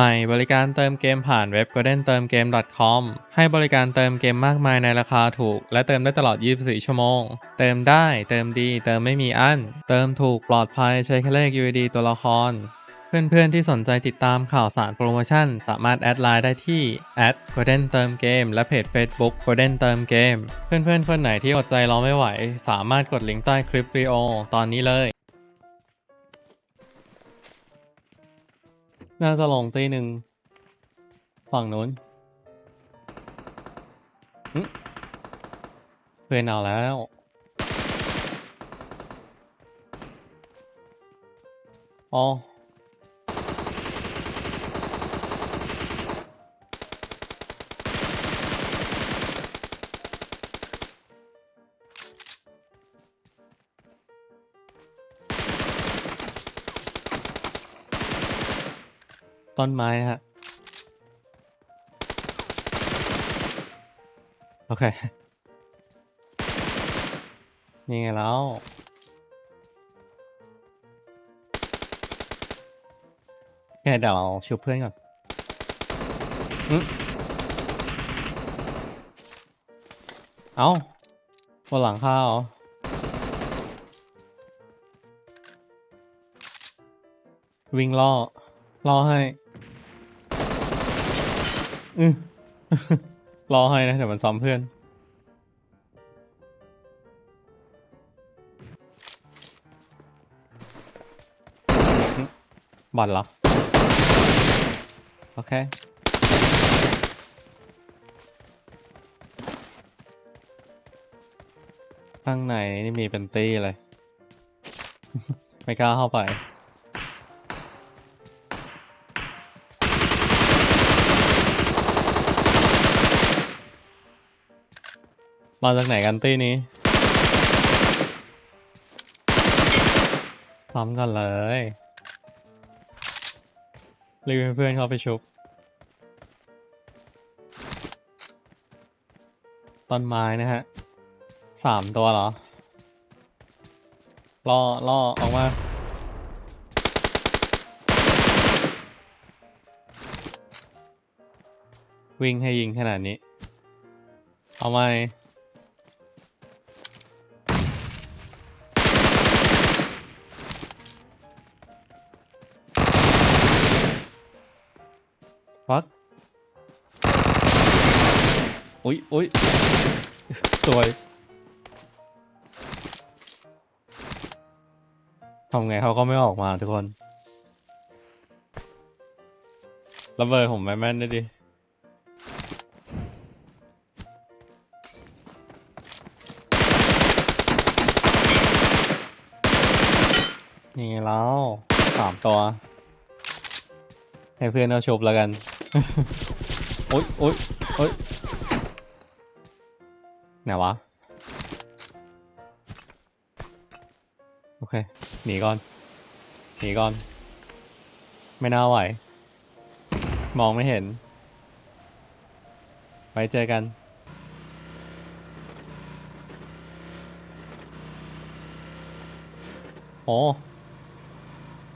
ใหม่บริการเติมเกมผ่านเว็บ golden เติมเกม .com ให้บริการเติมเกมมากมายในราคาถูก และเติมได้ตลอด 24 ชั่วโมง เติมได้ เติมดี เติมไม่มีอั้น เติมถูกปลอดภัยใช้แค่เลข UID ตัวละคร เพื่อนๆที่สนใจติดตามข่าวสารโปรโมชั่น สามารถแอดไลน์ได้ที่ @golden เติมเกมและเพจ Facebook golden เติมเกม เพื่อนๆคนไหนที่อดใจรอไม่ไหว สามารถกดลิงก์ใต้คลิปวิดีโอตอนนี้เลย น่าจะลงตีหนึ่งฝั่งนู้นเพื่อนเอาแล้ว อ๋อ ต้นไม้ฮะ โอเค นี่ไงแล้ว แค่เดี๋ยวเราชุบเพื่อนก่อนอเอาบนหลังข้าวเหรอวิ่งล่อรอให้ อืมรอให้นะเดี๋ยวมันซ้อมเพื่อนบอลเหรอโอเคข้างในนี่มีเป็นตี้เลย ไม่กล้าเข้าไป มาจากไหนกันตี้นี้ซ้ำกันเลยรียกเพื่อนเขาไปชุบ ต้นไม้นะฮะสามตัวเหรอ ล่อ ล่อ ออกมา วิ่งให้ยิงขนาดนี้ เอาไหม ฟักอุ๊ยอุ๊ยสวยทำไงเขาก็ไม่ออกมาทุกคนระเบิดผมแม่นๆด้วยดินี่แล้วสามตัว ให้เพื่อนเอาชบแล้วกัน โอ๊ยโอ๊ยโอ๊ยไหนวะ โอเค หนีก่อน หนีก่อน ไม่น่าไหว มองไม่เห็น ไว้เจอกันโอ้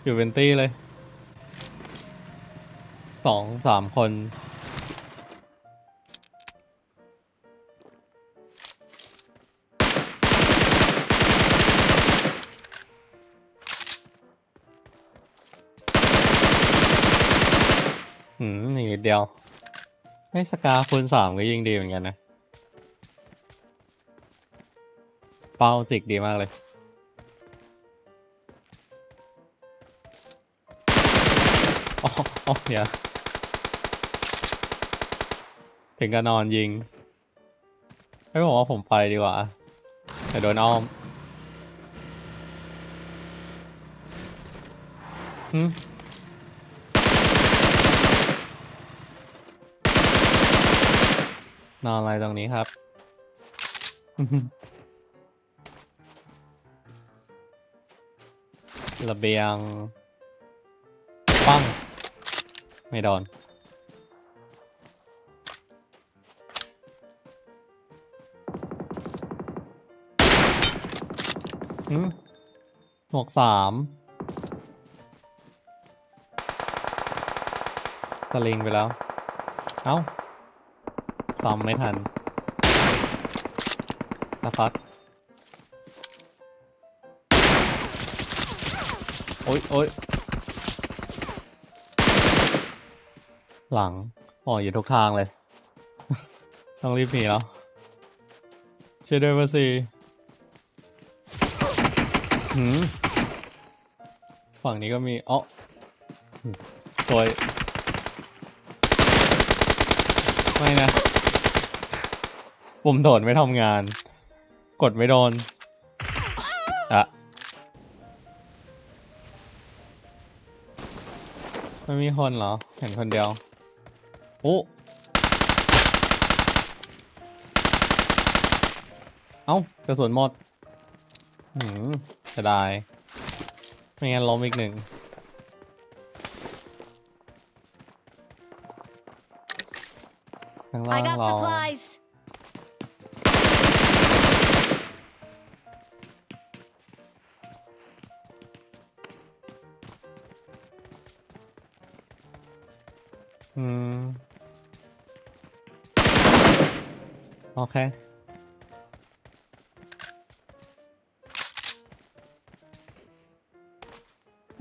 อยู่เป็นตี้เลย สองสามคนหืมอีกนิดเดียว ให้สกาคูณสามก็ยิงดีเหมือนกันนะ เป้าจิกดีมากเลยอ๋ออ๋อเดี๋ยว ถึงกับนอนยิงไม่บอกว่าผมไปดีกว่าแต่โดนอ้อมหึนอนอะไรตรงนี้ครับ ระเบียง ปัง ไม่โดน หมวกสามสลิงไปแล้ว เอ้าซ้อมไม่ทันนะฟักโอ๊ยโอ๊ยหลัง อ๋อ อยู่ทุกทางเลย ต้องรีบหนีแล้วช่วยด้วยมาสิ หืมฝั่งนี้ก็มีอ๋อหืมสวยไม่นะ ปุ่มโดดไม่ทำงาน กดไม่โดนอะไม่มีคนเหรอ เห็นคนเดียว โอ้เอ้ากระสุนหมด หืม จะได้ ไม่งั้นล้มอีกหนึ่ง ข้างล่า I ง got เรา supplies. อืม โอเค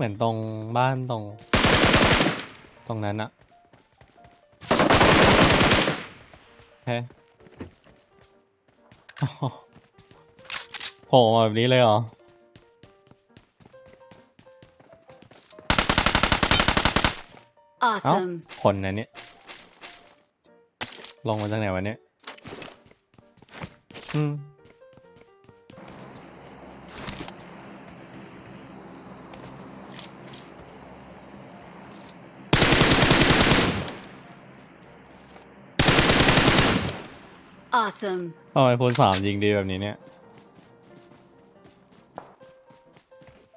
เหมือนตรงบ้านตรง ตรงนั้นอะโอเคอ๋อโผล่มาแบบนี้เลยเหรอเอ้า Awesome. คนนะเนี่ย ลงมาจากไหนวะเนี่ย อืม Awesome. ทำไมพูนสามยิงดีแบบนี้เนี่ย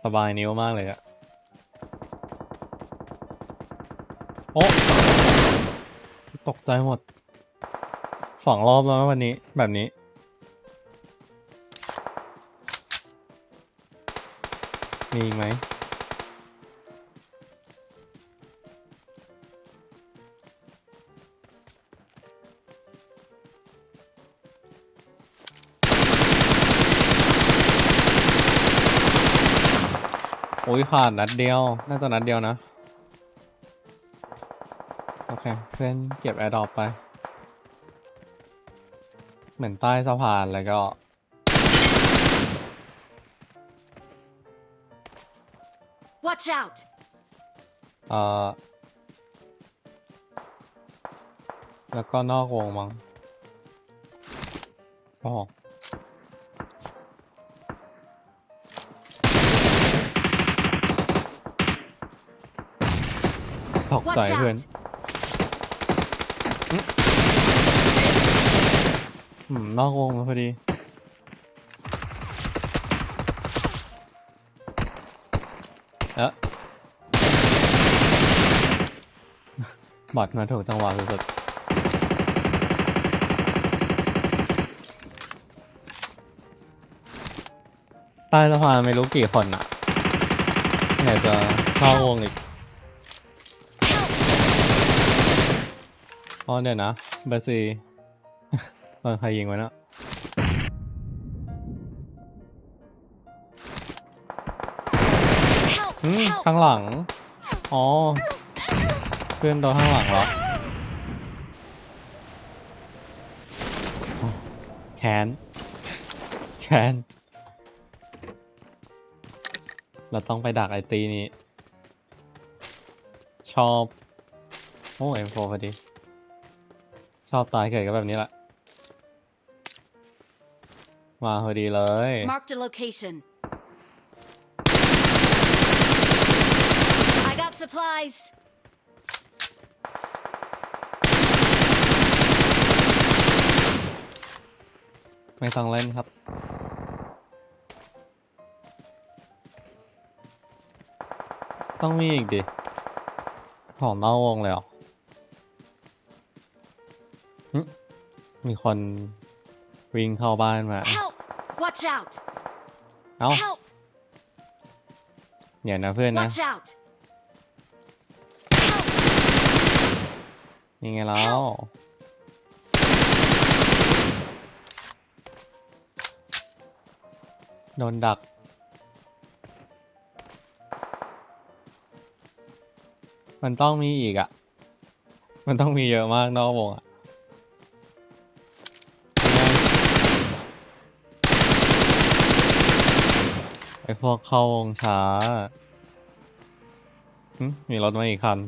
สบายนิ้วมากเลยอะโอ้ตกใจหมด สองรอบแล้วนะวันนี้แบบนี้ มีอีกไหม อ้ยขาดนัดเดียว น่าจะนัดเดียวนะ โอเค เพื่อนเก็บแอร์ดรอปไป เหมือนใต้สะพานแล้วก็ Watch out. เอ่อแล้วก็นอกวงมั้งอ๋อ ตกใจเพื่อนอืมนอกวงมาพอดี เอ๊ะบอดมาถูกจังหวะสุดๆใต้สะพานไม่รู้กี่คนอะไหนจะเข้าวงอีก อ๋อเดี๋ยวนะเบอร์ซีเออใครยิงไว้นะ Help. อืม Help. ข้างหลัง อ๋อ เพื่อนโดนข้างหลังเหรออ๋อแค้นแค้นเราต้องไปดักไอตีนี้ ชอบ โอ้เอ็มโฟพอดีช อบตายเกิดกับแบบนี้แหละ มาพอดีเลย Marked a location. I got supplies. ไม่ต้องเล่นครับ ต้องมีอีกดิของนอกวงเลยเหรอ มีคนวิ่งเข้าบ้านมา Help. Watch out. เอ้า Help. เดี๋ยวนะเพื่อนนะ Watch out. Help. ยังไงแล้ว โดนดัก มันต้องมีอีกอะ่ะ มันต้องมีเยอะมากนอกวงอะ่ะ พวกเข้าวงช้าหึมีรถมาอีกคัน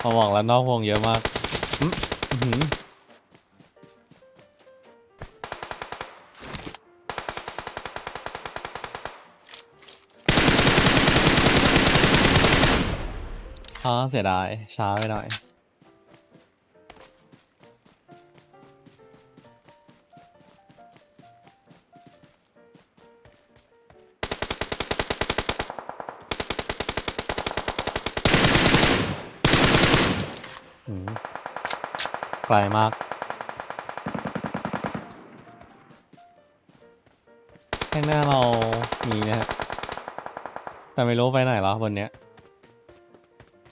พอบอกแล้วนอกวงเยอะมากหึอื้อหืออ๋อเสียดายช้าไปหน่อย ไกลมาก ข้างหน้าเรามีนะฮะแต่ไม่รู้ไปไหนแล้วบนเนี้ย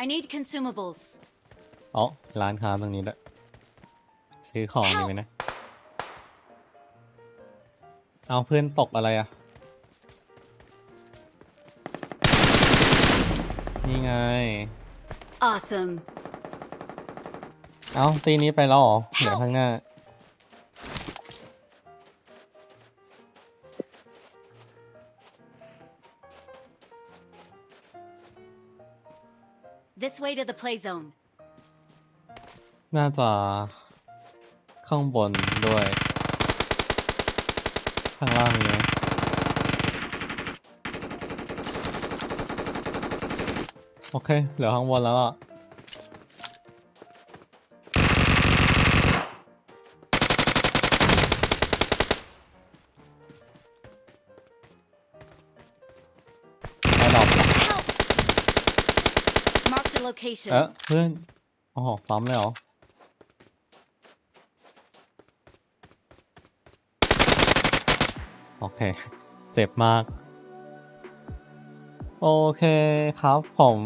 I need consumables. อ๋อร้านค้าตรงนี้ด้วยซื้อของดีไหมนะ เอาเพื่อนตกอะไรอะ นี่ไง Awesome. เอาตีนี้ไปแล้วเหรอเหลือข้างหน้า This way to the play zone. น่าจะข้างบนด้วย ข้างล่างมีไหมโอเค เหลือข้างบนแล้วล่ะ location. เอ๊ะเพื่อนอ๋อซ้ำเลยเหรอ โอเค เจ็บมาก โอเคครับผม